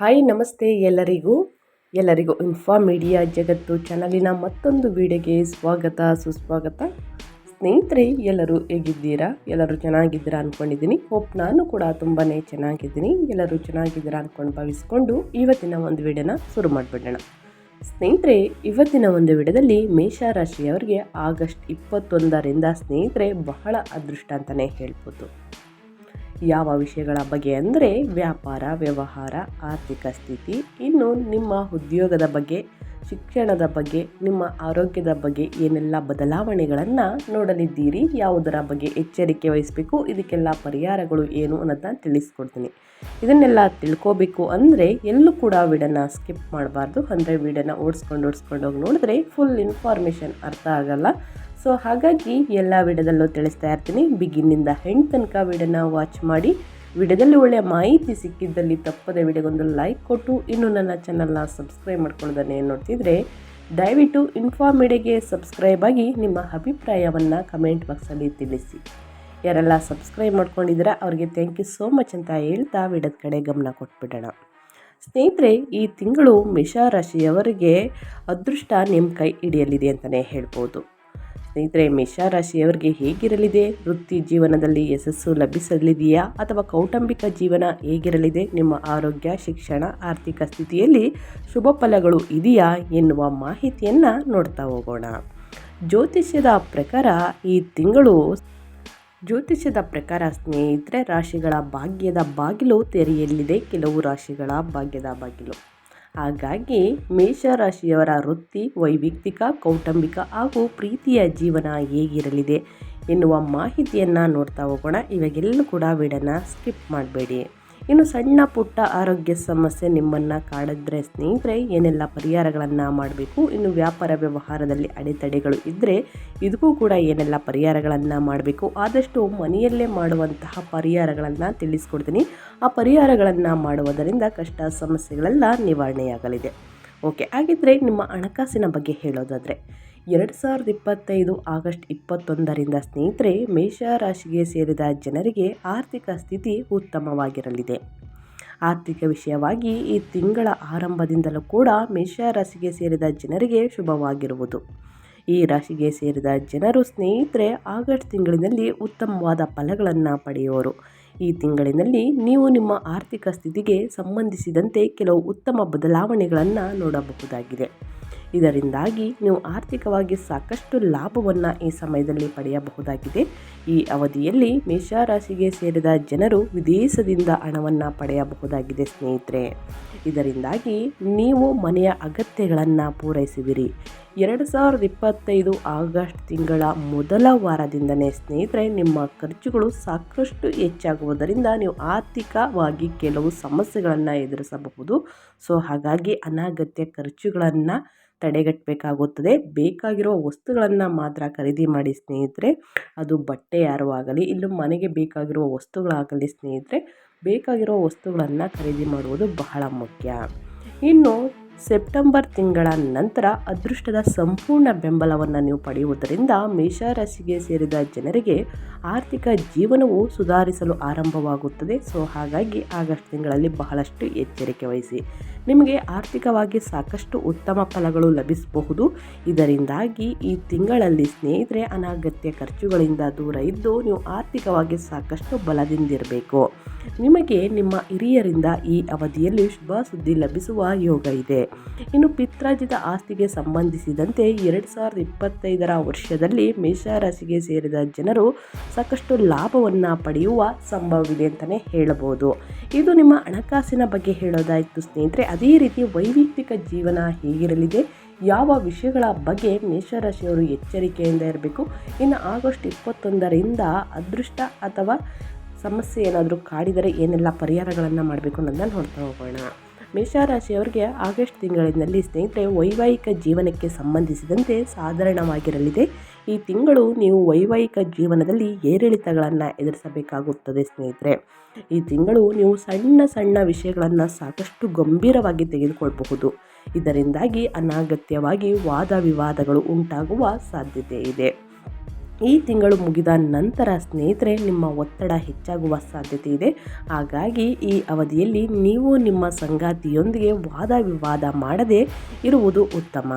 Hi, ನಮಸ್ತೆ ಎಲ್ಲರಿಗೂ. ಎಲ್ಲರಿಗೂ ಇನ್ಫಾ ಮೀಡಿಯಾ ಜಗತ್ತು ಚಾನಲಿನ ಮತ್ತೊಂದು ವಿಡಿಯೋಗೆ ಸ್ವಾಗತ, ಸುಸ್ವಾಗತ. ಸ್ನೇಹಿತರೆ, ಎಲ್ಲರೂ ಹೇಗಿದ್ದೀರಾ? ಎಲ್ಲರೂ ಚೆನ್ನಾಗಿದ್ದೀರಾ ಅಂದ್ಕೊಂಡಿದ್ದೀನಿ ಹೋಪ್ ನಾನು ಕೂಡ ತುಂಬಾ ಚೆನ್ನಾಗಿದ್ದೀನಿ. ಎಲ್ಲರೂ ಚೆನ್ನಾಗಿದ್ದೀರಾ ಅಂದ್ಕೊಂಡು ಭಾವಿಸ್ಕೊಂಡು ಇವತ್ತಿನ ಒಂದು ವಿಡಿಯೋನ ಶುರು ಮಾಡಿಬಿಡೋಣ. ಸ್ನೇಹಿತರೆ, ಇವತ್ತಿನ ಒಂದು ವಿಡಿಯೋದಲ್ಲಿ ಮೇಷರಾಶಿಯವರಿಗೆ ಆಗಸ್ಟ್ ಇಪ್ಪತ್ತೊಂದರಿಂದ ಸ್ನೇಹಿತರೆ ಬಹಳ ಅದೃಷ್ಟ ಅಂತಲೇ ಹೇಳ್ಬೋದು. ಯಾವ ವಿಷಯಗಳ ಬಗ್ಗೆ ಅಂದರೆ ವ್ಯಾಪಾರ, ವ್ಯವಹಾರ, ಆರ್ಥಿಕ ಸ್ಥಿತಿ, ಇನ್ನು ನಿಮ್ಮ ಉದ್ಯೋಗದ ಬಗ್ಗೆ, ಶಿಕ್ಷಣದ ಬಗ್ಗೆ, ನಿಮ್ಮ ಆರೋಗ್ಯದ ಬಗ್ಗೆ ಏನೆಲ್ಲ ಬದಲಾವಣೆಗಳನ್ನು ನೋಡಲಿದ್ದೀರಿ, ಯಾವುದರ ಬಗ್ಗೆ ಎಚ್ಚರಿಕೆ ವಹಿಸಬೇಕು, ಇದಕ್ಕೆಲ್ಲ ಪರಿಹಾರಗಳು ಏನು ಅನ್ನೋದನ್ನ ತಿಳಿಸ್ಕೊಡ್ತೀನಿ. ಇದನ್ನೆಲ್ಲ ತಿಳ್ಕೋಬೇಕು ಅಂದರೆ ಎಲ್ಲೂ ಕೂಡ ವಿಡನ್ನ ಸ್ಕಿಪ್ ಮಾಡಬಾರ್ದು. ಅಂದರೆ ವಿಡನ್ನ ಓಡಿಸ್ಕೊಂಡು ಓಡಿಸ್ಕೊಂಡು ಹೋಗಿ ನೋಡಿದ್ರೆ ಫುಲ್ ಇನ್ಫಾರ್ಮೇಷನ್ ಅರ್ಥ ಆಗಲ್ಲ. ಸೊ ಹಾಗಾಗಿ ಎಲ್ಲ ವಿಡಿಯೋದಲ್ಲೂ ತಿಳಿಸ್ತಾ ಇರ್ತೀನಿ. ಬಿಗಿನಿಂದ ಹೆಣ್ಣು ತನಕ ವಿಡಿಯೋನ ವಾಚ್ ಮಾಡಿ ವಿಡಿಯೋದಲ್ಲಿ ಒಳ್ಳೆಯ ಮಾಹಿತಿ ಸಿಕ್ಕಿದ್ದಲ್ಲಿ ತಪ್ಪದೆ ವಿಡಿಯೋಗೊಂದು ಲೈಕ್ ಕೊಟ್ಟು, ಇನ್ನು ನನ್ನ ಚಾನಲ್ನ ಸಬ್ಸ್ಕ್ರೈಬ್ ಮಾಡ್ಕೊಳ್ಳೋದನ್ನೇ ನೋಡ್ತಿದ್ರೆ, ದಯವಿಟ್ಟು ಇನ್ಫಾರ್ಮಿಡಿಗೆ ಸಬ್ಸ್ಕ್ರೈಬ್ ಆಗಿ ನಿಮ್ಮ ಅಭಿಪ್ರಾಯವನ್ನು ಕಮೆಂಟ್ ಬಾಕ್ಸಲ್ಲಿ ತಿಳಿಸಿ. ಯಾರೆಲ್ಲ ಸಬ್ಸ್ಕ್ರೈಬ್ ಮಾಡ್ಕೊಂಡಿದ್ದೀರಾ, ಅವರಿಗೆ ಥ್ಯಾಂಕ್ ಯು ಸೋ ಮಚ್ ಅಂತ ಹೇಳ್ತಾ ವಿಡದ ಕಡೆ ಗಮನ ಕೊಟ್ಬಿಡೋಣ. ಸ್ನೇಹಿತರೆ, ಈ ತಿಂಗಳು ಮೇಷರಾಶಿಯವರಿಗೆ ಅದೃಷ್ಟ ನಿಮ್ಮ ಕೈ ಹಿಡಿಯಲಿದೆ ಅಂತಲೇ ಹೇಳ್ಬೋದು. ಸ್ನೇಹಿತರೆ, ಮೇಷರಾಶಿಯವರಿಗೆ ಹೇಗಿರಲಿದೆ? ವೃತ್ತಿ ಜೀವನದಲ್ಲಿ ಯಶಸ್ಸು ಲಭಿಸಲಿದೆಯಾ? ಅಥವಾ ಕೌಟುಂಬಿಕ ಜೀವನ ಹೇಗಿರಲಿದೆ? ನಿಮ್ಮ ಆರೋಗ್ಯ, ಶಿಕ್ಷಣ, ಆರ್ಥಿಕ ಸ್ಥಿತಿಯಲ್ಲಿ ಶುಭ ಫಲಗಳು ಇದೆಯಾ ಎನ್ನುವ ಮಾಹಿತಿಯನ್ನು ನೋಡ್ತಾ ಹೋಗೋಣ. ಜ್ಯೋತಿಷ್ಯದ ಪ್ರಕಾರ ಈ ತಿಂಗಳು ಜ್ಯೋತಿಷ್ಯದ ಪ್ರಕಾರ ಸ್ನೇಹಿತರೆ, ರಾಶಿಗಳ ಭಾಗ್ಯದ ಬಾಗಿಲು ತೆರೆಯಲಿದೆ. ಕೆಲವು ರಾಶಿಗಳ ಭಾಗ್ಯದ ಬಾಗಿಲು. ಹಾಗಾಗಿ ಮೇಷರಾಶಿಯವರ ವೃತ್ತಿ ವೈಯಕ್ತಿಕ ಕೌಟುಂಬಿಕ ಹಾಗೂ ಪ್ರೀತಿಯ ಜೀವನ ಹೇಗಿರಲಿದೆ ಎನ್ನುವ ಮಾಹಿತಿಯನ್ನು ನೋಡ್ತಾ ಹೋಗೋಣ. ಇವಾಗೆಲ್ಲೂ ಕೂಡ ವಿಡನ್ನು ಸ್ಕಿಪ್ ಮಾಡಬೇಡಿ. ಇನ್ನು ಸಣ್ಣ ಪುಟ್ಟ ಆರೋಗ್ಯ ಸಮಸ್ಯೆ ನಿಮ್ಮನ್ನು ಕಾಡಿದ್ರೆ ಸ್ನೇಹಿತರೆ, ಏನೆಲ್ಲ ಪರಿಹಾರಗಳನ್ನು ಮಾಡಬೇಕು? ಇನ್ನು ವ್ಯಾಪಾರ ವ್ಯವಹಾರದಲ್ಲಿ ಅಡೆತಡೆಗಳು ಇದ್ದರೆ ಇದಕ್ಕೂ ಕೂಡ ಏನೆಲ್ಲ ಪರಿಹಾರಗಳನ್ನು ಮಾಡಬೇಕು? ಆದಷ್ಟು ಮನೆಯಲ್ಲೇ ಮಾಡುವಂತಹ ಪರಿಹಾರಗಳನ್ನು ತಿಳಿಸ್ಕೊಡ್ತೀನಿ. ಆ ಪರಿಹಾರಗಳನ್ನು ಮಾಡುವುದರಿಂದ ಕಷ್ಟ ಸಮಸ್ಯೆಗಳೆಲ್ಲ ನಿವಾರಣೆಯಾಗಲಿದೆ. ಓಕೆ, ಹಾಗಿದ್ರೆ ನಿಮ್ಮ ಹಣಕಾಸಿನ ಬಗ್ಗೆ ಹೇಳೋದಾದರೆ ಎರಡು ಸಾವಿರದ ಇಪ್ಪತ್ತೈದು ಆಗಸ್ಟ್ ಇಪ್ಪತ್ತೊಂದರಿಂದ ಸ್ನೇಹಿತರೆ, ಮೇಷರಾಶಿಗೆ ಸೇರಿದ ಜನರಿಗೆ ಆರ್ಥಿಕ ಸ್ಥಿತಿ ಉತ್ತಮವಾಗಿರಲಿದೆ. ಆರ್ಥಿಕ ವಿಷಯವಾಗಿ ಈ ತಿಂಗಳ ಆರಂಭದಿಂದಲೂ ಕೂಡ ಮೇಷರಾಶಿಗೆ ಸೇರಿದ ಜನರಿಗೆ ಶುಭವಾಗಿರುವುದು. ಈ ರಾಶಿಗೆ ಸೇರಿದ ಜನರು ಸ್ನೇಹಿತರೆ, ಆಗಸ್ಟ್ ತಿಂಗಳಿನಲ್ಲಿ ಉತ್ತಮವಾದ ಫಲಗಳನ್ನು ಪಡೆಯುವರು ಈ ತಿಂಗಳಿನಲ್ಲಿ ನೀವು ನಿಮ್ಮ ಆರ್ಥಿಕ ಸ್ಥಿತಿಗೆ ಸಂಬಂಧಿಸಿದಂತೆ ಕೆಲವು ಉತ್ತಮ ಬದಲಾವಣೆಗಳನ್ನು ನೋಡಬಹುದಾಗಿದೆ. ಇದರಿಂದಾಗಿ ನೀವು ಆರ್ಥಿಕವಾಗಿ ಸಾಕಷ್ಟು ಲಾಭವನ್ನು ಈ ಸಮಯದಲ್ಲಿ ಪಡೆಯಬಹುದಾಗಿದೆ. ಈ ಅವಧಿಯಲ್ಲಿ ಮೇಷರಾಶಿಗೆ ಸೇರಿದ ಜನರು ವಿದೇಶದಿಂದ ಹಣವನ್ನು ಪಡೆಯಬಹುದಾಗಿದೆ, ಸ್ನೇಹಿತರೆ. ಇದರಿಂದಾಗಿ ನೀವು ಮನೆಯ ಅಗತ್ಯಗಳನ್ನು ಪೂರೈಸುವಿರಿ ಎರಡು ಸಾವಿರದ ಇಪ್ಪತ್ತೈದು ಆಗಸ್ಟ್ ತಿಂಗಳ ಮೊದಲ ವಾರದಿಂದನೇ, ಸ್ನೇಹಿತರೆ, ನಿಮ್ಮ ಖರ್ಚುಗಳು ಸಾಕಷ್ಟು ಹೆಚ್ಚಾಗುವುದರಿಂದ ನೀವು ಆರ್ಥಿಕವಾಗಿ ಕೆಲವು ಸಮಸ್ಯೆಗಳನ್ನು ಎದುರಿಸಬಹುದು. ಸೊ, ಹಾಗಾಗಿ ಅನಗತ್ಯ ಖರ್ಚುಗಳನ್ನು ತಡೆಗಟ್ಟಬೇಕಾಗುತ್ತದೆ. ಬೇಕಾಗಿರೋ ವಸ್ತುಗಳನ್ನು ಮಾತ್ರ ಖರೀದಿ ಮಾಡಿ ಸ್ನೇಹಿತರೆ, ಅದು ಬಟ್ಟೆ ಯಾರು ಆಗಲಿ ಇಲ್ಲೂ ಮನೆಗೆ ಬೇಕಾಗಿರುವ ವಸ್ತುಗಳಾಗಲಿ ಸ್ನೇಹಿತರೆ ಬೇಕಾಗಿರುವ ವಸ್ತುಗಳನ್ನು ಖರೀದಿ ಮಾಡುವುದು ಬಹಳ ಮುಖ್ಯ. ಇನ್ನು, ಸೆಪ್ಟೆಂಬರ್ ತಿಂಗಳ ನಂತರ ಅದೃಷ್ಟದ ಸಂಪೂರ್ಣ ಬೆಂಬಲವನ್ನು ನೀವು ಪಡೆಯುವುದರಿಂದ ಮೇಷರಾಶಿಗೆ ಸೇರಿದ ಜನರಿಗೆ ಆರ್ಥಿಕ ಜೀವನವು ಸುಧಾರಿಸಲು ಆರಂಭವಾಗುತ್ತದೆ. ಸೊ, ಹಾಗಾಗಿ ಆಗಸ್ಟ್ ತಿಂಗಳಲ್ಲಿ ಬಹಳಷ್ಟು ಎಚ್ಚರಿಕೆ ವಹಿಸಿ. ನಿಮಗೆ ಆರ್ಥಿಕವಾಗಿ ಸಾಕಷ್ಟು ಉತ್ತಮ ಫಲಗಳು ಲಭಿಸಬಹುದು. ಇದರಿಂದಾಗಿ ಈ ತಿಂಗಳಲ್ಲಿ ಸ್ನೇಹಿತರೆ, ಅನಗತ್ಯ ಖರ್ಚುಗಳಿಂದ ದೂರ ಇದ್ದು ನೀವು ಆರ್ಥಿಕವಾಗಿ ಸಾಕಷ್ಟು ಬಲದಿಂದಿರಬೇಕು. ನಿಮಗೆ ನಿಮ್ಮ ಹಿರಿಯರಿಂದ ಈ ಅವಧಿಯಲ್ಲಿ ಶುಭ ಸುದ್ದಿ ಲಭಿಸುವ ಯೋಗ ಇದೆ. ಇನ್ನು ಪಿತ್ರಾಜಿತ ಆಸ್ತಿಗೆ ಸಂಬಂಧಿಸಿದಂತೆ ಎರಡು ಸಾವಿರದ ಇಪ್ಪತ್ತೈದರ ವರ್ಷದಲ್ಲಿ ಮೇಷರಾಶಿಗೆ ಸೇರಿದ ಜನರು ಸಾಕಷ್ಟು ಲಾಭವನ್ನು ಪಡೆಯುವ ಸಂಭವವಿದೆ ಅಂತಲೇ ಹೇಳಬಹುದು. ಇದು ನಿಮ್ಮ ಹಣಕಾಸಿನ ಬಗ್ಗೆ ಹೇಳೋದಾಯಿತು ಸ್ನೇಹಿತರೆ. ಅದೇ ರೀತಿ ವೈಯಕ್ತಿಕ ಜೀವನ ಹೇಗಿರಲಿದೆ? ಯಾವ ವಿಷಯಗಳ ಬಗ್ಗೆ ಮೇಷರಾಶಿಯವರು ಎಚ್ಚರಿಕೆಯಿಂದ ಇರಬೇಕು? ಇನ್ನು ಆಗಸ್ಟ್ ಇಪ್ಪತ್ತೊಂದರಿಂದ ಅದೃಷ್ಟ ಅಥವಾ ಸಮಸ್ಯೆ ಏನಾದರೂ ಕಾಡಿದರೆ ಏನೆಲ್ಲ ಪರಿಹಾರಗಳನ್ನು ಮಾಡಬೇಕು ಅನ್ನೋದನ್ನ ನೋಡ್ತಾ ಹೋಗೋಣ. ಮೇಷರಾಶಿಯವರಿಗೆ ಆಗಸ್ಟ್ ತಿಂಗಳಿನಲ್ಲಿ ಸ್ನೇಹಿತರೆ ವೈವಾಹಿಕ ಜೀವನಕ್ಕೆ ಸಂಬಂಧಿಸಿದಂತೆ ಸಾಧಾರಣವಾಗಿರಲಿದೆ. ಈ ತಿಂಗಳು ನೀವು ವೈವಾಹಿಕ ಜೀವನದಲ್ಲಿ ಏರಿಳಿತಗಳನ್ನು ಎದುರಿಸಬೇಕಾಗುತ್ತದೆ ಸ್ನೇಹಿತರೆ. ಈ ತಿಂಗಳು ನೀವು ಸಣ್ಣ ಸಣ್ಣ ವಿಷಯಗಳನ್ನು ಸಾಕಷ್ಟು ಗಂಭೀರವಾಗಿ ತೆಗೆದುಕೊಳ್ಳಬಹುದು ಇದರಿಂದಾಗಿ ಅನಾಗತ್ಯವಾಗಿ ವಾದ ವಿವಾದಗಳು ಉಂಟಾಗುವ ಸಾಧ್ಯತೆ ಇದೆ. ಈ ತಿಂಗಳು ಮುಗಿದ ನಂತರ ಸ್ನೇಹಿತರೆ, ನಿಮ್ಮ ಒತ್ತಡ ಹೆಚ್ಚಾಗುವ ಸಾಧ್ಯತೆ ಇದೆ. ಹಾಗಾಗಿ ಈ ಅವಧಿಯಲ್ಲಿ ನೀವು ನಿಮ್ಮ ಸಂಗಾತಿಯೊಂದಿಗೆ ವಾದ ವಿವಾದ ಮಾಡದೆ ಇರುವುದು ಉತ್ತಮ.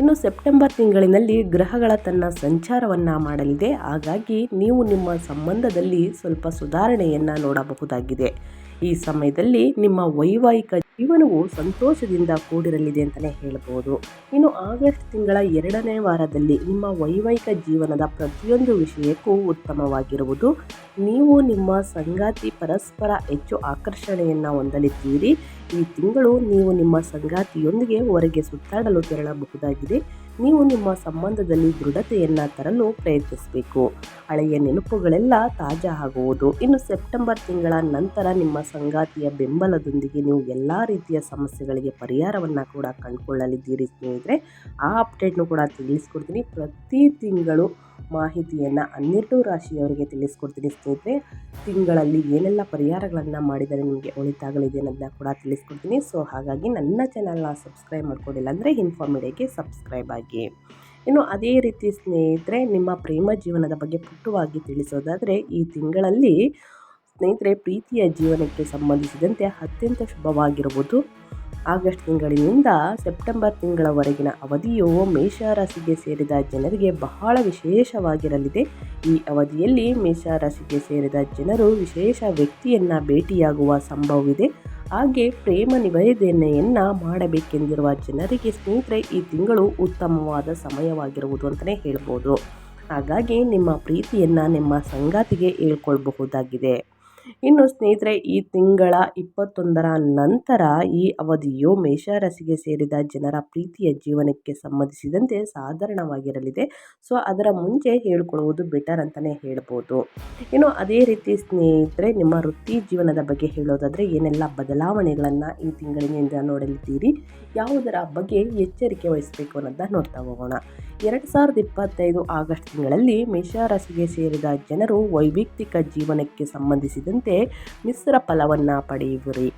ಇನ್ನು ಸೆಪ್ಟೆಂಬರ್ ತಿಂಗಳಿನಲ್ಲಿ ಗ್ರಹಗಳ ತನ್ನ ಸಂಚಾರವನ್ನು ಮಾಡಲಿದೆ. ಹಾಗಾಗಿ ನೀವು ನಿಮ್ಮ ಸಂಬಂಧದಲ್ಲಿ ಸ್ವಲ್ಪ ಸುಧಾರಣೆಯನ್ನು ನೋಡಬಹುದಾಗಿದೆ. ಈ ಸಮಯದಲ್ಲಿ ನಿಮ್ಮ ವೈವಾಹಿಕ ಜೀವನವು ಸಂತೋಷದಿಂದ ಕೂಡಿರಲಿದೆ ಅಂತಲೇ ಹೇಳ್ಬೋದು. ಇನ್ನು ಆಗಸ್ಟ್ ತಿಂಗಳ ಎರಡನೇ ವಾರದಲ್ಲಿ ನಿಮ್ಮ ವೈವಾಹಿಕ ಜೀವನದ ಪ್ರತಿಯೊಂದು ವಿಷಯಕ್ಕೂ ಉತ್ತಮವಾಗಿರುವುದು. ನೀವು ನಿಮ್ಮ ಸಂಗಾತಿ ಪರಸ್ಪರ ಹೆಚ್ಚು ಆಕರ್ಷಣೆಯನ್ನು ಹೊಂದಲಿದ್ದೀರಿ. ಈ ತಿಂಗಳು ನೀವು ನಿಮ್ಮ ಸಂಗಾತಿಯೊಂದಿಗೆ ಹೊರಗೆ ಸುತ್ತಾಡಲು ತೆರಳಬಹುದಾಗಿದೆ. ನೀವು ನಿಮ್ಮ ಸಂಬಂಧದಲ್ಲಿ ದೃಢತೆಯನ್ನು ತರಲು ಪ್ರಯತ್ನಿಸಬೇಕು. ಹಳೆಯ ನೆನಪುಗಳೆಲ್ಲ ತಾಜಾ ಆಗುವುದು. ಇನ್ನು ಸೆಪ್ಟೆಂಬರ್ ತಿಂಗಳ ನಂತರ ನಿಮ್ಮ ಸಂಗಾತಿಯ ಬೆಂಬಲದೊಂದಿಗೆ ನೀವು ಎಲ್ಲ ರೀತಿಯ ಸಮಸ್ಯೆಗಳಿಗೆ ಪರಿಹಾರವನ್ನು ಕೂಡ ಕಂಡುಕೊಳ್ಳಲಿದ್ದೀರಿ ಸ್ನೇಹಿತರೆ. ಆ ಅಪ್ಡೇಟ್ನು ಕೂಡ ತಿಳಿಸ್ಕೊಡ್ತೀನಿ. ಪ್ರತಿ ತಿಂಗಳು ಮಾಹಿತಿಯನ್ನು ಹನ್ನೆರಡು ರಾಶಿಯವರಿಗೆ ತಿಳಿಸ್ಕೊಡ್ತೀನಿ ಸ್ನೇಹಿತರೆ. ತಿಂಗಳಲ್ಲಿ ಏನೆಲ್ಲ ಪರಿಹಾರಗಳನ್ನು ಮಾಡಿದರೆ ನಿಮಗೆ ಒಳಿತಾಗಲಿದೆ ಅನ್ನೋದನ್ನ ಕೂಡ ತಿಳಿಸ್ಕೊಡ್ತೀನಿ. ಸೊ ಹಾಗಾಗಿ ನನ್ನ ಚಾನಲ್ನ ಸಬ್ಸ್ಕ್ರೈಬ್ ಮಾಡ್ಕೊಂಡಿಲ್ಲ ಅಂದರೆ ಇನ್ಫಾರ್ಮೇಡಿಯಾಗೆ ಸಬ್ಸ್ಕ್ರೈಬ್ ಆಗಿ. ಇನ್ನು ಅದೇ ರೀತಿ ಸ್ನೇಹಿತರೆ, ನಿಮ್ಮ ಪ್ರೇಮ ಜೀವನದ ಬಗ್ಗೆ ಪುಟ್ಟವಾಗಿ ತಿಳಿಸೋದಾದರೆ, ಈ ತಿಂಗಳಲ್ಲಿ ಸ್ನೇಹಿತರೆ, ಪ್ರೀತಿಯ ಜೀವನಕ್ಕೆ ಸಂಬಂಧಿಸಿದಂತೆ ಅತ್ಯಂತ ಶುಭವಾಗಿರುವುದು ಆಗಸ್ಟ್ ತಿಂಗಳಿನಿಂದ ಸೆಪ್ಟೆಂಬರ್ ತಿಂಗಳವರೆಗಿನ ಅವಧಿಯು ಮೇಷರಾಶಿಗೆ ಸೇರಿದ ಜನರಿಗೆ ಬಹಳ ವಿಶೇಷವಾಗಿರಲಿದೆ. ಈ ಅವಧಿಯಲ್ಲಿ ಮೇಷರಾಶಿಗೆ ಸೇರಿದ ಜನರು ವಿಶೇಷ ವ್ಯಕ್ತಿಯನ್ನು ಭೇಟಿಯಾಗುವ ಸಂಭವವಿದೆ. ಹಾಗೆ ಪ್ರೇಮ ನಿವೇದನೆಯನ್ನು ಮಾಡಬೇಕೆಂದಿರುವ ಜನರಿಗೆ ಸ್ನೇಹಿತರೆ, ಈ ತಿಂಗಳು ಉತ್ತಮವಾದ ಸಮಯವಾಗಿರುವುದು ಅಂತಲೇ ಹೇಳ್ಬೋದು. ಹಾಗಾಗಿ ನಿಮ್ಮ ಪ್ರೀತಿಯನ್ನು ನಿಮ್ಮ ಸಂಗಾತಿಗೆ ಹೇಳ್ಕೊಳ್ಬಹುದಾಗಿದೆ. ಇನ್ನು ಸ್ನೇಹಿತರೆ, ಈ ತಿಂಗಳ ಇಪ್ಪತ್ತೊಂದರ ನಂತರ ಈ ಅವಧಿಯು ಮೇಷರಾಶಿಗೆ ಸೇರಿದ ಜನರ ಪ್ರೀತಿಯ ಜೀವನಕ್ಕೆ ಸಂಬಂಧಿಸಿದಂತೆ ಸಾಧಾರಣವಾಗಿರಲಿದೆ. ಸೊ, ಅದರ ಮುಂಚೆ ಹೇಳ್ಕೊಳ್ಳುವುದು ಬೆಟರ್ ಅಂತಲೇ ಹೇಳ್ಬೋದು. ಇನ್ನು ಅದೇ ರೀತಿ ಸ್ನೇಹಿತರೆ, ನಿಮ್ಮ ವೃತ್ತಿ ಜೀವನದ ಬಗ್ಗೆ ಹೇಳೋದಾದರೆ ಏನೆಲ್ಲ ಬದಲಾವಣೆಗಳನ್ನು ಈ ತಿಂಗಳಿನಿಂದ ನೋಡಲಿದ್ದೀರಿ? ಯಾವುದರ ಬಗ್ಗೆ ಎಚ್ಚರಿಕೆ ವಹಿಸಬೇಕು ಅನ್ನೋದನ್ನ ನೋಡ್ತಾ ಹೋಗೋಣ. ಎರಡು ಸಾವಿರದ ಇಪ್ಪತ್ತೈದು ಆಗಸ್ಟ್ ತಿಂಗಳಲ್ಲಿ ಮೇಷರಾಶಿಗೆ ಸೇರಿದ ಜನರು ವೈಯಕ್ತಿಕ ಜೀವನಕ್ಕೆ ಸಂಬಂಧಿಸಿದಂತೆ ಮಿಶ್ರ ಫಲವನ್ನು ಪಡೆಯುವಿರಿ.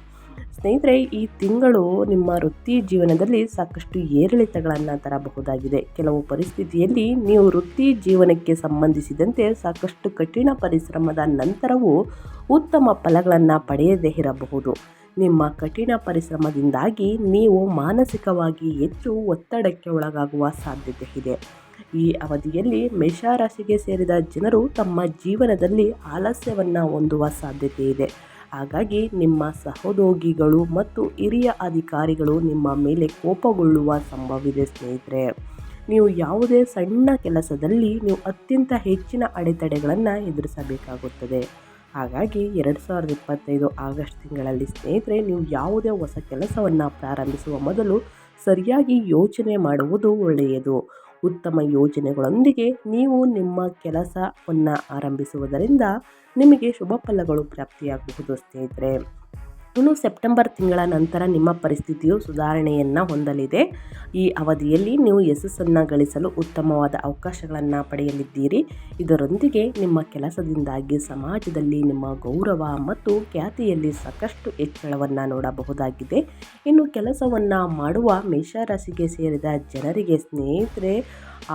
ಸ್ನೇಹಿತರೆ, ಈ ತಿಂಗಳು ನಿಮ್ಮ ವೃತ್ತಿ ಜೀವನದಲ್ಲಿ ಸಾಕಷ್ಟು ಏರಿಳಿತಗಳನ್ನು ತರಬಹುದಾಗಿದೆ. ಕೆಲವು ಪರಿಸ್ಥಿತಿಯಲ್ಲಿ ನೀವು ವೃತ್ತಿ ಜೀವನಕ್ಕೆ ಸಂಬಂಧಿಸಿದಂತೆ ಸಾಕಷ್ಟು ಕಠಿಣ ಪರಿಶ್ರಮದ ನಂತರವೂ ಉತ್ತಮ ಫಲಗಳನ್ನು ಪಡೆಯದೇ ಇರಬಹುದು. ನಿಮ್ಮ ಕಠಿಣ ಪರಿಶ್ರಮದಿಂದಾಗಿ ನೀವು ಮಾನಸಿಕವಾಗಿ ಹೆಚ್ಚು ಒತ್ತಡಕ್ಕೆ ಒಳಗಾಗುವ ಸಾಧ್ಯತೆ ಇದೆ. ಈ ಅವಧಿಯಲ್ಲಿ ಮೇಷರಾಶಿಗೆ ಸೇರಿದ ಜನರು ತಮ್ಮ ಜೀವನದಲ್ಲಿ ಆಲಸ್ಯವನ್ನು ಹೊಂದುವ ಸಾಧ್ಯತೆ ಇದೆ. ಹಾಗಾಗಿ ನಿಮ್ಮ ಸಹೋದ್ಯೋಗಿಗಳು ಮತ್ತು ಹಿರಿಯ ಅಧಿಕಾರಿಗಳು ನಿಮ್ಮ ಮೇಲೆ ಕೋಪಗೊಳ್ಳುವ ಸಂಭವವಿದೆ ಸ್ನೇಹಿತರೆ. ನೀವು ಯಾವುದೇ ಸಣ್ಣ ಕೆಲಸದಲ್ಲಿ ನೀವು ಅತ್ಯಂತ ಹೆಚ್ಚಿನ ಅಡೆತಡೆಗಳನ್ನು ಎದುರಿಸಬೇಕಾಗುತ್ತದೆ. ಹಾಗಾಗಿ ಎರಡು ಸಾವಿರದ ಇಪ್ಪತ್ತೈದು ಆಗಸ್ಟ್ ತಿಂಗಳಲ್ಲಿ ಸ್ನೇಹಿತರೆ, ನೀವು ಯಾವುದೇ ಹೊಸ ಕೆಲಸವನ್ನು ಪ್ರಾರಂಭಿಸುವ ಮೊದಲು ಸರಿಯಾಗಿ ಯೋಚನೆ ಮಾಡುವುದು ಒಳ್ಳೆಯದು. ಉತ್ತಮ ಯೋಜನೆಗಳೊಂದಿಗೆ ನೀವು ನಿಮ್ಮ ಕೆಲಸವನ್ನು ಆರಂಭಿಸುವುದರಿಂದ ನಿಮಗೆ ಶುಭ ಫಲಗಳು ಪ್ರಾಪ್ತಿಯಾಗಬಹುದು ಸ್ನೇಹಿತರೆ. ಇನ್ನು ಸೆಪ್ಟೆಂಬರ್ ತಿಂಗಳ ನಂತರ ನಿಮ್ಮ ಪರಿಸ್ಥಿತಿಯು ಸುಧಾರಣೆಯನ್ನು ಹೊಂದಲಿದೆ. ಈ ಅವಧಿಯಲ್ಲಿ ನೀವು ಯಶಸ್ಸನ್ನು ಗಳಿಸಲು ಉತ್ತಮವಾದ ಅವಕಾಶಗಳನ್ನು ಪಡೆಯಲಿದ್ದೀರಿ. ಇದರೊಂದಿಗೆ ನಿಮ್ಮ ಕೆಲಸದಿಂದಾಗಿ ಸಮಾಜದಲ್ಲಿ ನಿಮ್ಮ ಗೌರವ ಮತ್ತು ಖ್ಯಾತಿಯಲ್ಲಿ ಸಾಕಷ್ಟು ಹೆಚ್ಚಳವನ್ನು ನೋಡಬಹುದಾಗಿದೆ. ಇನ್ನು ಕೆಲಸವನ್ನು ಮಾಡುವ ಮೇಷರಾಶಿಗೆ ಸೇರಿದ ಜನರಿಗೆ ಸ್ನೇಹಿತರೆ,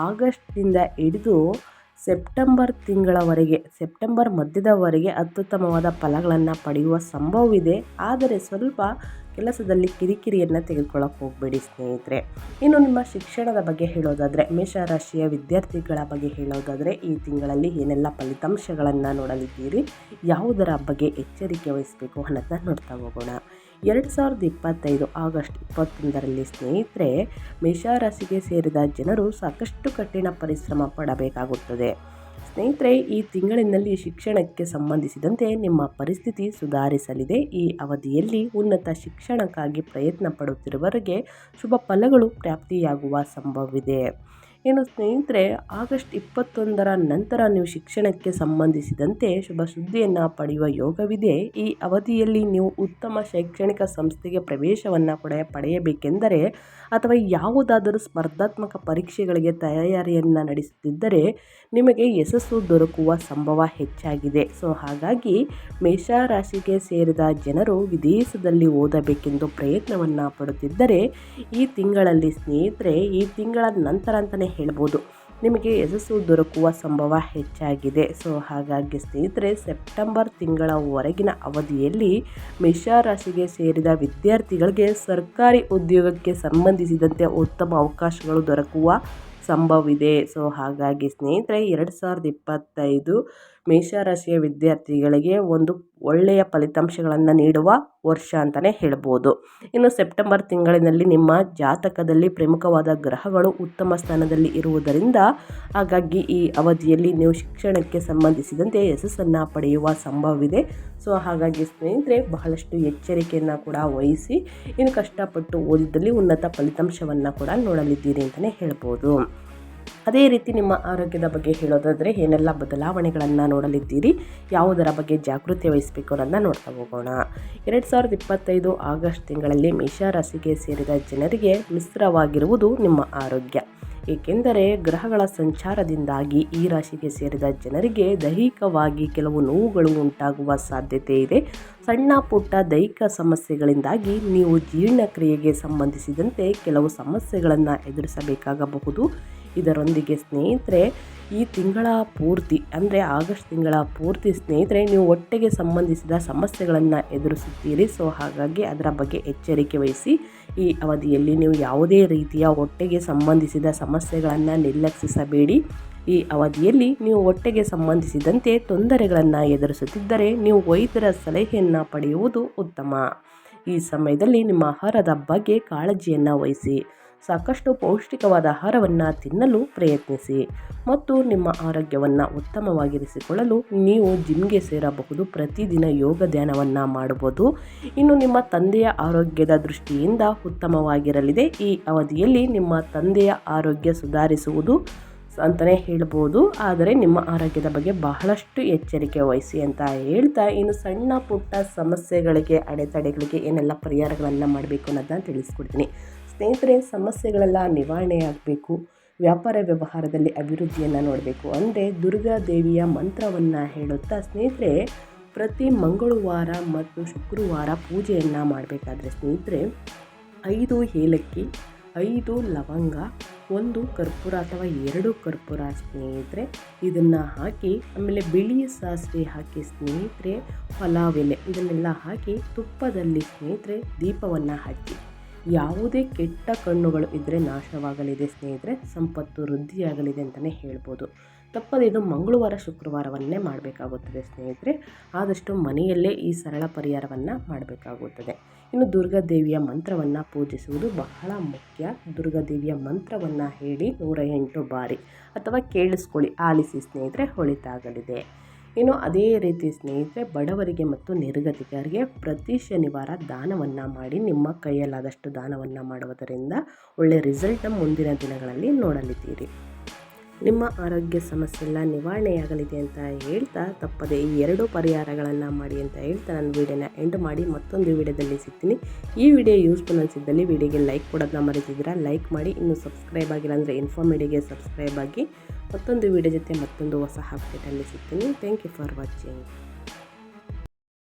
ಆಗಸ್ಟ್ನಿಂದ ಹಿಡಿದು ಸೆಪ್ಟೆಂಬರ್ ತಿಂಗಳವರೆಗೆ, ಸೆಪ್ಟೆಂಬರ್ ಮಧ್ಯದವರೆಗೆ ಅತ್ಯುತ್ತಮವಾದ ಫಲಗಳನ್ನು ಪಡೆಯುವ ಸಂಭವವಿದೆ. ಆದರೆ ಸ್ವಲ್ಪ ಕೆಲಸದಲ್ಲಿ ಕಿರಿಕಿರಿಯನ್ನು ತೆಗೆದುಕೊಳ್ಳೋಕೆ ಹೋಗಬೇಡಿ ಸ್ನೇಹಿತರೆ. ಇನ್ನು ನಿಮ್ಮ ಶಿಕ್ಷಣದ ಬಗ್ಗೆ ಹೇಳೋದಾದರೆ, ಮೇಷರಾಶಿಯ ವಿದ್ಯಾರ್ಥಿಗಳ ಬಗ್ಗೆ ಹೇಳೋದಾದರೆ, ಈ ತಿಂಗಳಲ್ಲಿ ಏನೆಲ್ಲ ಫಲಿತಾಂಶಗಳನ್ನು ನೋಡಲಿದ್ದೀರಿ? ಯಾವುದರ ಬಗ್ಗೆ ಎಚ್ಚರಿಕೆ ವಹಿಸಬೇಕು ಅನ್ನೋದನ್ನ ನೋಡ್ತಾ ಹೋಗೋಣ. ಎರಡು ಸಾವಿರದ ಇಪ್ಪತ್ತೈದು ಆಗಸ್ಟ್ ಇಪ್ಪತ್ತೊಂದರಲ್ಲಿ ಸ್ನೇಹಿತರೆ ಮೇಷರಾಶಿಗೆ ಸೇರಿದ ಜನರು ಸಾಕಷ್ಟು ಕಠಿಣ ಪರಿಶ್ರಮ ಪಡಬೇಕಾಗುತ್ತದೆ. ಸ್ನೇಹಿತರೆ, ಈ ತಿಂಗಳಿನಲ್ಲಿ ಶಿಕ್ಷಣಕ್ಕೆ ಸಂಬಂಧಿಸಿದಂತೆ ನಿಮ್ಮ ಪರಿಸ್ಥಿತಿ ಸುಧಾರಿಸಲಿದೆ. ಈ ಅವಧಿಯಲ್ಲಿ ಉನ್ನತ ಶಿಕ್ಷಣಕ್ಕಾಗಿ ಪ್ರಯತ್ನ ಪಡುತ್ತಿರುವವರಿಗೆ ಶುಭ ಫಲಗಳು ಪ್ರಾಪ್ತಿಯಾಗುವ ಸಂಭವವಿದೆ. ಏನು ಸ್ನೇಹಿತರೆ, ಆಗಸ್ಟ್ ಇಪ್ಪತ್ತೊಂದರ ನಂತರ ನೀವು ಶಿಕ್ಷಣಕ್ಕೆ ಸಂಬಂಧಿಸಿದಂತೆ ಶುಭ ಸುದ್ದಿಯನ್ನು ಪಡೆಯುವ ಯೋಗವಿದೆ. ಈ ಅವಧಿಯಲ್ಲಿ ನೀವು ಉತ್ತಮ ಶೈಕ್ಷಣಿಕ ಸಂಸ್ಥೆಗೆ ಪ್ರವೇಶವನ್ನು ಕೂಡ ಪಡೆಯಬೇಕೆಂದರೆ ಅಥವಾ ಯಾವುದಾದರೂ ಸ್ಪರ್ಧಾತ್ಮಕ ಪರೀಕ್ಷೆಗಳಿಗೆ ತಯಾರಿಯನ್ನು ನಡೆಸುತ್ತಿದ್ದರೆ ನಿಮಗೆ ಯಶಸ್ಸು ದೊರಕುವ ಸಂಭವ ಹೆಚ್ಚಾಗಿದೆ. ಸೊ, ಹಾಗಾಗಿ ಮೇಷರಾಶಿಗೆ ಸೇರಿದ ಜನರು ವಿದೇಶದಲ್ಲಿ ಓದಬೇಕೆಂದು ಪ್ರಯತ್ನವನ್ನು ಪಡುತ್ತಿದ್ದರೆ ಈ ತಿಂಗಳಲ್ಲಿ ಸ್ನೇಹಿತರೆ, ಈ ತಿಂಗಳ ನಂತರ ಅಂತಲೇ ಹೇಳ್ಬೋದು. ನಿಮಗೆ ಯಶಸ್ಸು ದೊರಕುವ ಸಂಭವ ಹೆಚ್ಚಾಗಿದೆ. ಸೊ, ಹಾಗಾಗಿ ಸ್ನೇಹಿತರೆ, ಸೆಪ್ಟೆಂಬರ್ ತಿಂಗಳವರೆಗಿನ ಅವಧಿಯಲ್ಲಿ ಮೇಷರಾಶಿಗೆ ಸೇರಿದ ವಿದ್ಯಾರ್ಥಿಗಳಿಗೆ ಸರ್ಕಾರಿ ಉದ್ಯೋಗಕ್ಕೆ ಸಂಬಂಧಿಸಿದಂತೆ ಉತ್ತಮ ಅವಕಾಶಗಳು ದೊರಕುವ ಸಂಭವವಿದೆ. ಸೊ, ಹಾಗಾಗಿ ಸ್ನೇಹಿತರೆ, ಎರಡು ಸಾವಿರದ ಇಪ್ಪತ್ತೈದು ಮೇಷರಾಶಿಯ ವಿದ್ಯಾರ್ಥಿಗಳಿಗೆ ಒಂದು ಒಳ್ಳೆಯ ಫಲಿತಾಂಶಗಳನ್ನು ನೀಡುವ ವರ್ಷ ಅಂತಲೇ ಹೇಳ್ಬೋದು. ಇನ್ನು ಸೆಪ್ಟೆಂಬರ್ ತಿಂಗಳಿನಲ್ಲಿ ನಿಮ್ಮ ಜಾತಕದಲ್ಲಿ ಪ್ರಮುಖವಾದ ಗ್ರಹಗಳು ಉತ್ತಮ ಸ್ಥಾನದಲ್ಲಿ ಇರುವುದರಿಂದ ಹಾಗಾಗಿ ಈ ಅವಧಿಯಲ್ಲಿ ನೀವು ಶಿಕ್ಷಣಕ್ಕೆ ಸಂಬಂಧಿಸಿದಂತೆ ಯಶಸ್ಸನ್ನು ಪಡೆಯುವ ಸಂಭವವಿದೆ. ಸೊ, ಹಾಗಾಗಿ ಸ್ನೇಹಿತರೆ, ಬಹಳಷ್ಟು ಎಚ್ಚರಿಕೆಯನ್ನು ಕೂಡ ವಹಿಸಿ ಇನ್ನು ಕಷ್ಟಪಟ್ಟು ಓದಿದಲ್ಲಿ ಉನ್ನತ ಫಲಿತಾಂಶವನ್ನು ಕೂಡ ನೋಡಲಿದ್ದೀರಿ ಅಂತಲೇ ಹೇಳ್ಬೋದು. ಅದೇ ರೀತಿ ನಿಮ್ಮ ಆರೋಗ್ಯದ ಬಗ್ಗೆ ಹೇಳೋದಾದರೆ ಏನೆಲ್ಲ ಬದಲಾವಣೆಗಳನ್ನು ನೋಡಲಿದ್ದೀರಿ? ಯಾವುದರ ಬಗ್ಗೆ ಜಾಗೃತಿ ವಹಿಸಬೇಕು ಅನ್ನೋದನ್ನು ನೋಡ್ತಾ ಹೋಗೋಣ. ಎರಡು ಸಾವಿರದ ಇಪ್ಪತ್ತೈದು ಆಗಸ್ಟ್ ತಿಂಗಳಲ್ಲಿ ಮೇಷರಾಶಿಗೆ ಸೇರಿದ ಜನರಿಗೆ ಮಿಶ್ರವಾಗಿರುವುದು ನಿಮ್ಮ ಆರೋಗ್ಯ. ಏಕೆಂದರೆ ಗ್ರಹಗಳ ಸಂಚಾರದಿಂದಾಗಿ ಈ ರಾಶಿಗೆ ಸೇರಿದ ಜನರಿಗೆ ದೈಹಿಕವಾಗಿ ಕೆಲವು ನೋವುಗಳು ಉಂಟಾಗುವ ಸಾಧ್ಯತೆ ಇದೆ. ಸಣ್ಣ ಪುಟ್ಟ ದೈಹಿಕ ಸಮಸ್ಯೆಗಳಿಂದಾಗಿ ನೀವು ಜೀರ್ಣಕ್ರಿಯೆಗೆ ಸಂಬಂಧಿಸಿದಂತೆ ಕೆಲವು ಸಮಸ್ಯೆಗಳನ್ನು ಎದುರಿಸಬೇಕಾಗಬಹುದು. ಇದರೊಂದಿಗೆ ಸ್ನೇಹಿತರೆ, ಈ ತಿಂಗಳ ಪೂರ್ತಿ, ಅಂದರೆ ಆಗಸ್ಟ್ ತಿಂಗಳ ಪೂರ್ತಿ ಸ್ನೇಹಿತರೆ, ನೀವು ಹೊಟ್ಟೆಗೆ ಸಂಬಂಧಿಸಿದ ಸಮಸ್ಯೆಗಳನ್ನು ಎದುರಿಸುತ್ತೀರಿ. ಸೊ ಹಾಗಾಗಿ ಅದರ ಬಗ್ಗೆ ಎಚ್ಚರಿಕೆ ವಹಿಸಿ, ಈ ಅವಧಿಯಲ್ಲಿ ನೀವು ಯಾವುದೇ ರೀತಿಯ ಹೊಟ್ಟೆಗೆ ಸಂಬಂಧಿಸಿದ ಸಮಸ್ಯೆಗಳನ್ನು ನಿರ್ಲಕ್ಷಿಸಬೇಡಿ. ಈ ಅವಧಿಯಲ್ಲಿ ನೀವು ಹೊಟ್ಟೆಗೆ ಸಂಬಂಧಿಸಿದಂತೆ ತೊಂದರೆಗಳನ್ನು ಎದುರಿಸುತ್ತಿದ್ದರೆ, ನೀವು ವೈದ್ಯರ ಸಲಹೆಯನ್ನು ಪಡೆಯುವುದು ಉತ್ತಮ. ಈ ಸಮಯದಲ್ಲಿ ನಿಮ್ಮ ಆಹಾರದ ಬಗ್ಗೆ ಕಾಳಜಿಯನ್ನು ವಹಿಸಿ. ಸಾಕಷ್ಟು ಪೌಷ್ಟಿಕವಾದ ಆಹಾರವನ್ನು ತಿನ್ನಲು ಪ್ರಯತ್ನಿಸಿ ಮತ್ತು ನಿಮ್ಮ ಆರೋಗ್ಯವನ್ನು ಉತ್ತಮವಾಗಿರಿಸಿಕೊಳ್ಳಲು ನೀವು ಜಿಮ್ಗೆ ಸೇರಬಹುದು. ಪ್ರತಿದಿನ ಯೋಗ ಧ್ಯಾನವನ್ನು ಮಾಡಬಹುದು. ಇನ್ನು ನಿಮ್ಮ ತಂದೆಯ ಆರೋಗ್ಯದ ದೃಷ್ಟಿಯಿಂದ ಉತ್ತಮವಾಗಿರಲಿದೆ. ಈ ಅವಧಿಯಲ್ಲಿ ನಿಮ್ಮ ತಂದೆಯ ಆರೋಗ್ಯ ಸುಧಾರಿಸುವುದು ಅಂತಲೇ ಹೇಳ್ಬೋದು. ಆದರೆ ನಿಮ್ಮ ಆರೋಗ್ಯದ ಬಗ್ಗೆ ಬಹಳಷ್ಟು ಎಚ್ಚರಿಕೆ ವಹಿಸಿ ಅಂತ ಹೇಳ್ತಾ, ಇನ್ನು ಸಣ್ಣ ಪುಟ್ಟ ಸಮಸ್ಯೆಗಳಿಗೆ, ಅಡೆತಡೆಗಳಿಗೆ ಏನೆಲ್ಲ ಪರಿಹಾರಗಳನ್ನು ಮಾಡಬೇಕು ಅನ್ನೋದನ್ನ ತಿಳಿಸ್ಕೊಡ್ತೀನಿ. ಸ್ನೇಹಿತರೆ, ಸಮಸ್ಯೆಗಳೆಲ್ಲ ನಿವಾರಣೆ ಆಗಬೇಕು ವ್ಯಾಪಾರ ವ್ಯವಹಾರದಲ್ಲಿ ಅಭಿವೃದ್ಧಿಯನ್ನು ನೋಡಬೇಕು. ಅಂದರೆ ದುರ್ಗಾ ದೇವಿಯ ಮಂತ್ರವನ್ನು ಹೇಳುತ್ತಾ ಸ್ನೇಹಿತರೆ, ಪ್ರತಿ ಮಂಗಳವಾರ ಮತ್ತು ಶುಕ್ರವಾರ ಪೂಜೆಯನ್ನು ಮಾಡಬೇಕಾದ್ರೆ ಸ್ನೇಹಿತರೆ, ಐದು ಏಲಕ್ಕಿ, ಐದು ಲವಂಗ, ಒಂದು ಕರ್ಪೂರ ಅಥವಾ ಎರಡು ಕರ್ಪೂರ ಸ್ನೇಹಿತರೆ, ಇದನ್ನು ಹಾಕಿ, ಆಮೇಲೆ ಬಿಳಿ ಸಾಸಿವೆ ಹಾಕಿ ಸ್ನೇಹಿತರೆ, ಪಲಾವ್ ಎಲೆ ಇದನ್ನೆಲ್ಲ ಹಾಕಿ ತುಪ್ಪದಲ್ಲಿ ಸ್ನೇಹಿತರೆ ದೀಪವನ್ನು ಹಚ್ಚಿ. ಯಾವುದೇ ಕೆಟ್ಟ ಕಣ್ಣುಗಳು ಇದ್ದರೆ ನಾಶವಾಗಲಿದೆ ಸ್ನೇಹಿತರೆ, ಸಂಪತ್ತು ವೃದ್ಧಿಯಾಗಲಿದೆ ಅಂತಲೇ ಹೇಳ್ಬೋದು. ತಪ್ಪದೆ ಇದು ಮಂಗಳವಾರ, ಶುಕ್ರವಾರವನ್ನೇ ಮಾಡಬೇಕಾಗುತ್ತದೆ ಸ್ನೇಹಿತರೆ. ಆದಷ್ಟು ಮನೆಯಲ್ಲೇ ಈ ಸರಳ ಪರಿಹಾರವನ್ನು ಮಾಡಬೇಕಾಗುತ್ತದೆ. ಇನ್ನು ದುರ್ಗಾದೇವಿಯ ಮಂತ್ರವನ್ನು ಪೂಜಿಸುವುದು ಬಹಳ ಮುಖ್ಯ. ದುರ್ಗಾದೇವಿಯ ಮಂತ್ರವನ್ನು ಹೇಳಿ ನೂರ ಎಂಟು ಬಾರಿ ಅಥವಾ ಕೇಳಿಸ್ಕೊಳ್ಳಿ. ಆಲಿಸಿ ಸ್ನೇಹಿತರೆ ಒಳಿತಾಗಲಿದೆ ಇನ್ನು ಅದೇ ರೀತಿ ಸ್ನೇಹಿತರೆ, ಬಡವರಿಗೆ ಮತ್ತು ನಿರ್ಗತಿಕರಿಗೆ ಪ್ರತಿ ಶನಿವಾರ ದಾನವನ್ನು ಮಾಡಿ, ನಿಮ್ಮ ಕೈಯಲ್ಲಾದಷ್ಟು ದಾನವನ್ನು ಮಾಡುವುದರಿಂದ ಒಳ್ಳೆಯ ರಿಸಲ್ಟ್ ಮುಂದಿನ ದಿನಗಳಲ್ಲಿ ನೋಡಲಿದ್ದೀರಿ. ನಿಮ್ಮ ಆರೋಗ್ಯ ಸಮಸ್ಯೆ ಎಲ್ಲ ನಿವಾರಣೆಯಾಗಲಿದೆ ಅಂತ ಹೇಳ್ತಾ ತಪ್ಪದೆ ಈ ಎರಡು ಪರಿಹಾರಗಳನ್ನು ಮಾಡಿ ಅಂತ ಹೇಳ್ತಾ ನಾನು ವೀಡಿಯೋನ ಎಂಡ್ ಮಾಡಿ ಮತ್ತೊಂದು ವೀಡಿಯೋದಲ್ಲಿ ಸಿಗ್ತೀನಿ. ಈ ವಿಡಿಯೋ ಯೂಸ್ಫುಲ್ ಅನಿಸಿದ್ದಲ್ಲಿ ವಿಡಿಯೋಗೆ ಲೈಕ್ ಕೊಡೋದನ್ನ ಮರೆತಿದ್ದೀರಾ? ಲೈಕ್ ಮಾಡಿ, ಇನ್ನು ಸಬ್ಸ್ಕ್ರೈಬ್ ಆಗಿಲ್ಲ ಅಂದರೆ ಇನ್ಫಾರ್ಮೇಡಿಗೆ ಸಬ್ಸ್ಕ್ರೈಬ್ ಆಗಿ ಮತ್ತೊಂದು ವಿಡಿಯೋ ಜೊತೆ ಮತ್ತೊಂದು ಹೊಸ ಅಪ್ಡೇಟಲ್ಲಿ ಸಿಗ್ತೀನಿ. Thank you for watching